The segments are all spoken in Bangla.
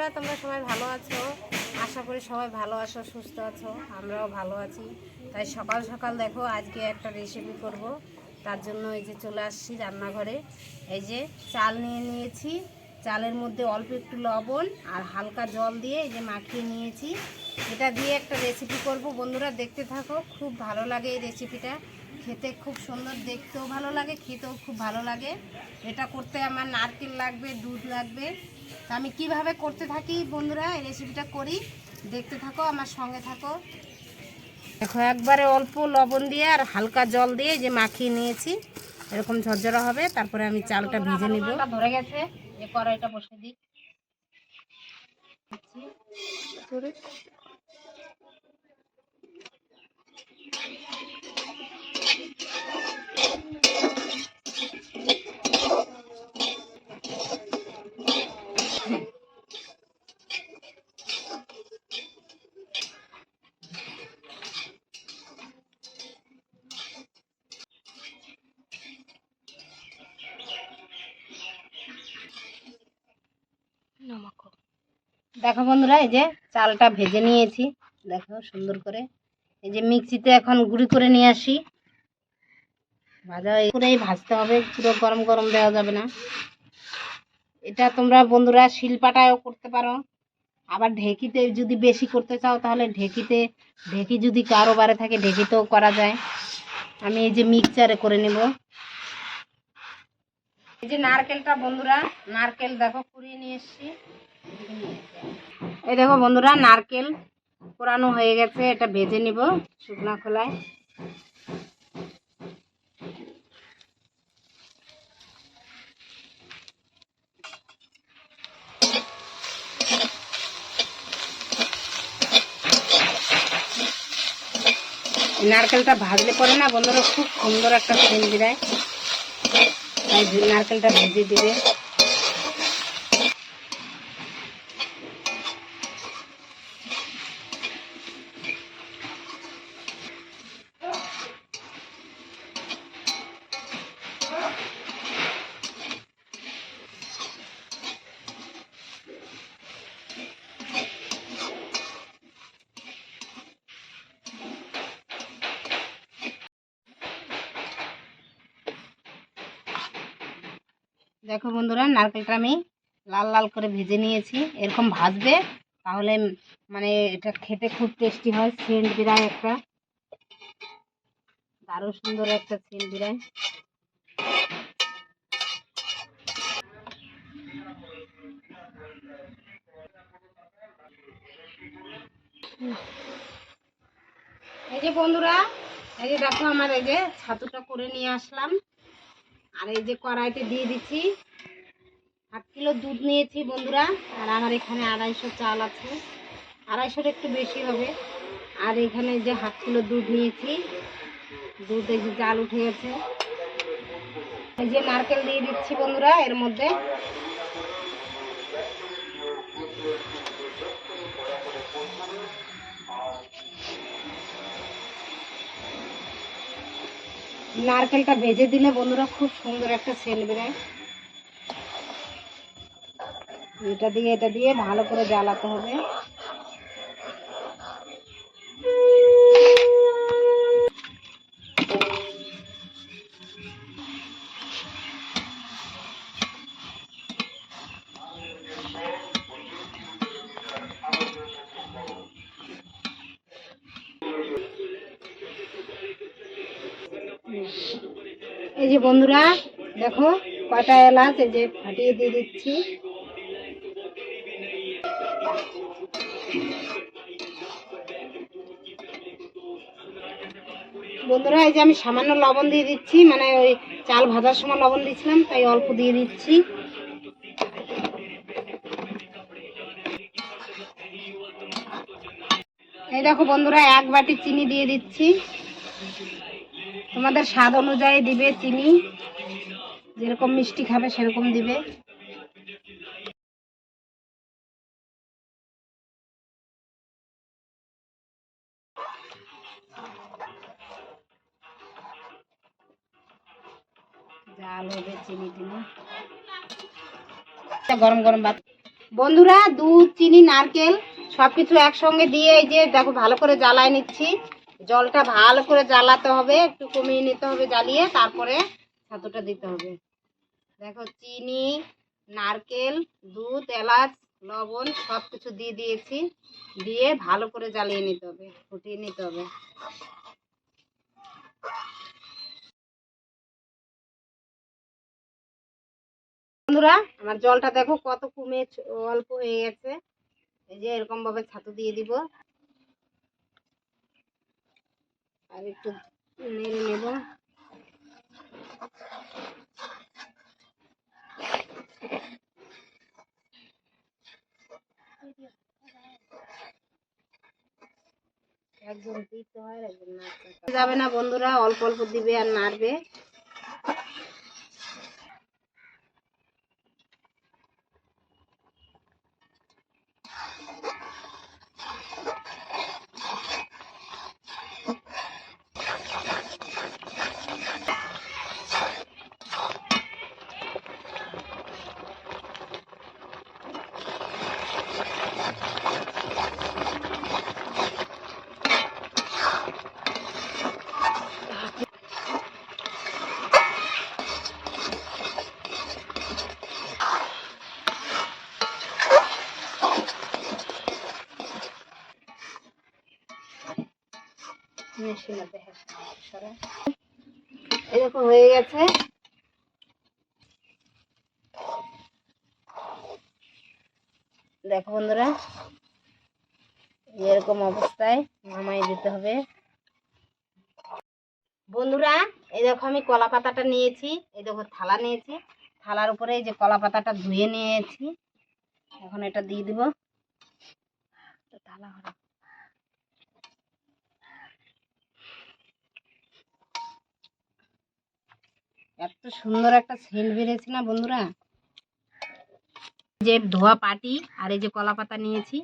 বন্ধুরা, তোমরা সবাই ভালো আছো? আশা করি সবাই ভালো আছো, সুস্থ আছো, আমরাও ভালো আছি। তাই সকাল সকাল দেখো, আজকে একটা রেসিপি করব। তার জন্য এই যে চলে আসছি রান্নাঘরে। এই যে চাল নিয়ে নিয়েছি। চালের মধ্যে অল্প একটু লবণ আর হালকা জল দিয়ে এই যে মাখিয়ে নিয়েছি। এটা দিয়ে একটা রেসিপি করব। বন্ধুরা, দেখতে থাকো, খুব ভালো লাগে এই রেসিপিটা খেতে খুব সুন্দর দেখতেও ভালো লাগে খেতেও খুব ভালো লাগে। এটা করতে আমার নারকেল লাগবে দুধ লাগবে। তা আমি কীভাবে করতে থাকি বন্ধুরা এই রেসিপিটা করি। দেখতে থাকো আমার সঙ্গে থাকো। দেখো একবারে অল্প লবণ দিয়ে আর হালকা জল দিয়ে যে মাখিয়ে নিয়েছি এরকম ঝরঝরা হবে তারপরে আমি চালটা ভেজে নিব। ধরে গেছে যে কড়াইটা বসে দিই। দেখো বন্ধুরা, এই যে চালটা ভেজে নিয়েছি। দেখো সুন্দর করে। এই যে মিক্সিতে এখন গুঁড়ি করে নিয়ে আসি। ভাজা করেই ভাজতে হবে, পুরো গরম গরম দেওয়া যাবে না। এটা তোমরা বন্ধুরা শিলপাটায়ও করতে পারো। আবার ঢেকিতে যদি বেশি করতে চাও, তাহলে ঢেকিতে, ঢেকি যদি কারও বারে থাকে, ঢেকিতেও করা যায়। আমি এই যে মিক্সচারে করে নেব। এই যে নারকেলটা বন্ধুরা, নারকেল দেখো কুড়িয়ে নিয়ে এসছি। এই দেখো বন্ধুরা, নারকেল কোরানো হয়ে গেছে। এটা ভেজে নিব শুকনা খোলায়। নারকেলটা ভাজলে পরে না বন্ধুরা খুব সুন্দর একটা সেন্ট বেরায়। তাই নারকেলটা ভেজে দিবে। দেখো বন্ধুরা, নারকেলটা আমি লাল লাল করে ভেজে নিয়েছি। এরকম ভাজবে, তাহলে মানে এটা খেতে খুব টেস্টি হয়, সেন্ট বিরায় একটা। দারুণ সুন্দর একটা সেন্ট বিরায়। এই যে বন্ধুরা, এই যে দেখো আমার এই যে ছাতুটা করে নিয়ে আসলাম। আর এই যে কড়াইতে দিয়ে দিচ্ছি আট কিলো দুধ নিয়েছি বন্ধুরা, আর আমার এখানে আড়াইশো চাল আছে। আড়াইশোর একটু বেশি হবে। আর এখানে যে হাফ কিলো দুধ নিয়েছি, দুধ যে চাল উঠে গেছে। এই যে নারকেল দিয়ে দিচ্ছি বন্ধুরা, এর মধ্যে। নারকেলটা ভেজে দিলে বন্ধুরা খুব সুন্দর একটা সেল বেরোয়। এটা দিয়ে এটা দিয়ে ভালো করে জ্বালাতে হবে। যে বন্ধুরা, দেখো কয়টা এলাচ এই যে ফাটিয়ে দিয়ে দিচ্ছি। বন্ধুরা, এই যে আমি সামান্য লবণ দিয়ে দিচ্ছি মানে ওই চাল ভাজার সময় লবণ দিয়েছিলাম, তাই অল্প দিয়ে দিচ্ছি। এই দেখো বন্ধুরা, এক বাটি চিনি দিয়ে দিচ্ছি। তোমাদের স্বাদ অনুযায়ী দিবে চিনি। যেরকম মিষ্টি খাবে সেরকম দিবে। বন্ধুরা, দুধ, চিনি, নারকেল সবকিছু একসঙ্গে দিয়ে এই যে দেখো ভালো করে জ্বালায় নিচ্ছি। জলটা ভালো করে জ্বালাতে হবে, একটু কমিয়ে নিতে হবে জ্বালিয়ে, তারপরে ছাতুটা দিতে হবে। দেখো, চিনি, নারকেল, দুধ, এলাচ, লবণ সব কিছু দিয়ে দিয়েছি, দিয়ে ভালো করে জ্বালিয়ে নিতে হবে, ফুটিয়ে নিতে হবে। বন্ধুরা, আমার জলটা দেখো কত কমে অল্প হয়ে গেছে। এই যে এরকম ভাবে ছাতু দিয়ে দিব। আর একটু নেড়ে নেব। যাবে না বন্ধুরা অল্প অল্প দিবে আর নাড়বে। দেখে এরকম হয়ে গেছে। দেখো বন্ধুরা, এরকম অবস্থায় নামাই দিতে হবে। বন্ধুরা, এই দেখো আমি কলা পাতাটা নিয়েছি, এই দেখো থালা নিয়েছি। থালার উপরে এই যে কলা পাতাটা ধুয়ে নিয়েছি। এখন এটা দিয়ে দিব। থালা এত সুন্দর একটা সেন্ট বেরিয়েছে না বন্ধুরা? যে ধোয়া পাটি আর এই যে কলা পাতা নিয়েছি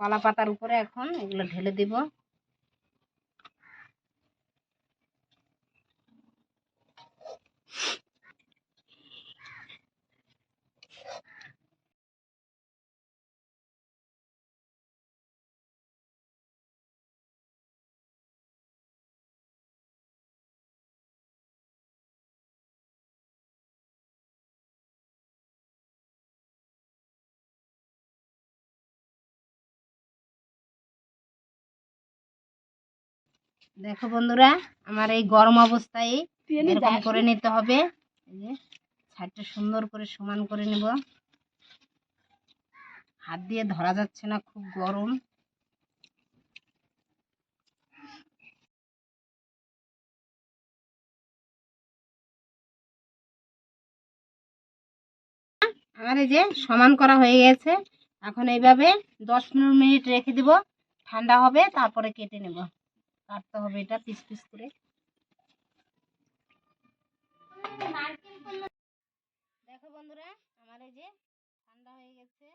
কলা পাতার উপরে এখন এগুলো ঢেলে দিব। দেখো বন্ধুরা আমার এই গরম অবস্থায় এরকম করে নিতে হবে। ছাইডটা সুন্দর করে সমান করে নিব। হাত দিয়ে ধরা যাচ্ছে না খুব গরম। আমার এই যে সমান করা হয়ে গেছে। এখন এইভাবে দশ পনেরো মিনিট রেখে দিব। ঠান্ডা হবে তারপরে কেটে নেব। কাটতে হবে এটা পিস পিস করে। দেখো বন্ধুরা আমার এই যে ঠান্ডা হয়ে গেছে।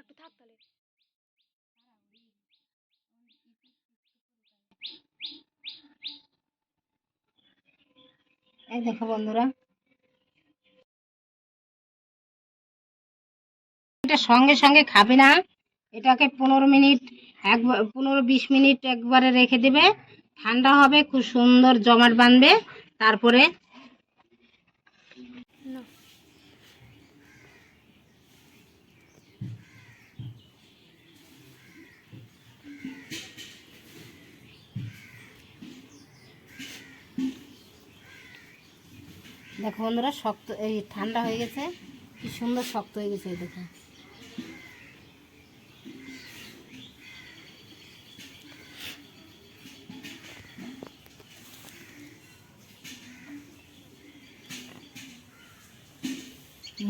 একটু থাক তাহলে। এই দেখো বন্ধুরা। এটা সঙ্গে সঙ্গে খাবে না। এটাকে পনেরো মিনিট, এক পনেরো বিশ মিনিট একবারে রেখে দেবে। ঠান্ডা হবে, খুব সুন্দর জমাট বাঁধবে তারপরে দেখো বন্ধুরা, শক্ত, এই ঠান্ডা হয়ে গেছে। কি সুন্দর শক্ত হয়ে গেছে দেখো।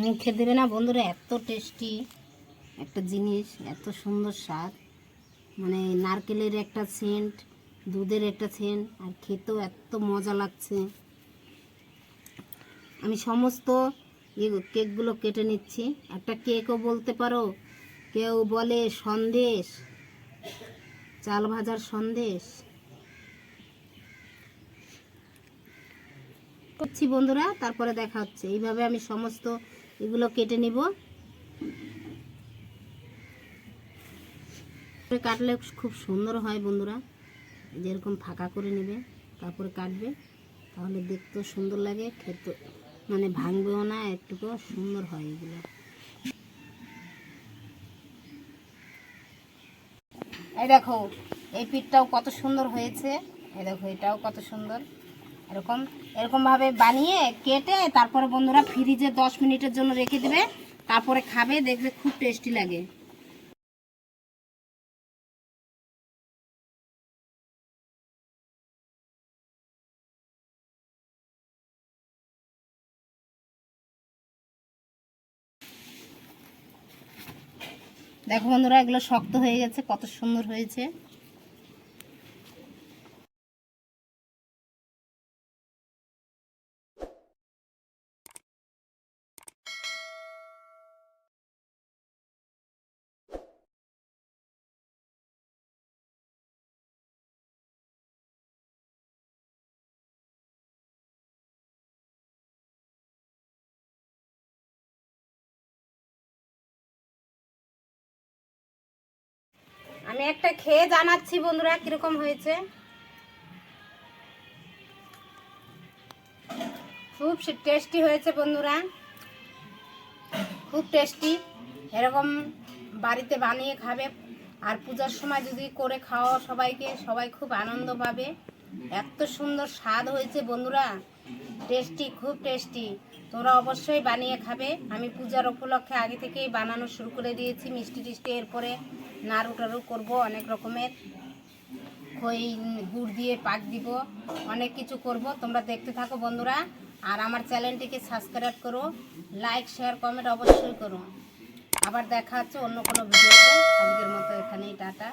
মুখে দেবে না বন্ধুরা, এত টেস্টি একটা জিনিস, এত সুন্দর স্বাদ। মানে নারকেলের একটা সেন্ট দুধের একটা সেন্ট আর খেতেও এত মজা লাগছে। আমি সমস্ত কেকগুলো কেটে নিচ্ছি। একটা কেকও বলতে পারো, কেউ বলে সন্দেশ, চাল ভাজার সন্দেশ। করছি বন্ধুরা, তারপরে দেখা হচ্ছে। এইভাবে আমি সমস্ত এগুলো কেটে নিব। কাটলে খুব সুন্দর হয় বন্ধুরা। যেরকম ফাঁকা করে নেবে, তারপরে কাটবে। তাহলে দেখতেও সুন্দর লাগে খেতে মানে ভাঙবেও না একটুকু সুন্দর হয় এগুলো। এই দেখো, এই পিঠটাও কত সুন্দর হয়েছে। এই দেখো, এটাও কত সুন্দর। এরকম, এরকমভাবে বানিয়ে কেটে তারপরে বন্ধুরা ফ্রিজে দশ মিনিটের জন্য রেখে দেবে, তারপরে খাবে, দেখবে খুব টেস্টি লাগে। দেখো বন্ধুরা এগুলো শক্ত হয়ে গেছে কত সুন্দর হয়েছে। আমি একটা খেয়ে জানাচ্ছি বন্ধুরা, কীরকম হয়েছে? খুব টেস্টি হয়েছে বন্ধুরা। খুব টেস্টি এরকম বাড়িতে বানিয়ে খাবে। আর পূজার সময় যদি করে খাওয়া সবাইকে, সবাই খুব আনন্দ পাবে। এত সুন্দর স্বাদ হয়েছে বন্ধুরা। টেস্টি, খুব টেস্টি। তোমরা অবশ্যই বানিয়ে খাবে। আমি পূজার উপলক্ষে আগে থেকেই বানানো শুরু করে দিয়েছি মিষ্টি টিষ্টি। এরপরে নাড়ু টাড়ু করব, অনেক রকমের। খই, গুড় দিয়ে পাক দিব, অনেক কিছু করব। তোমরা দেখতে থাকো বন্ধুরা। আর আমার চ্যানেলটিকে সাবস্ক্রাইব করো, লাইক, শেয়ার, কমেন্ট অবশ্যই করো। আবার দেখা হচ্ছে অন্য কোনো ভিডিওতে। আজকের মতো এখানেই, টাটা।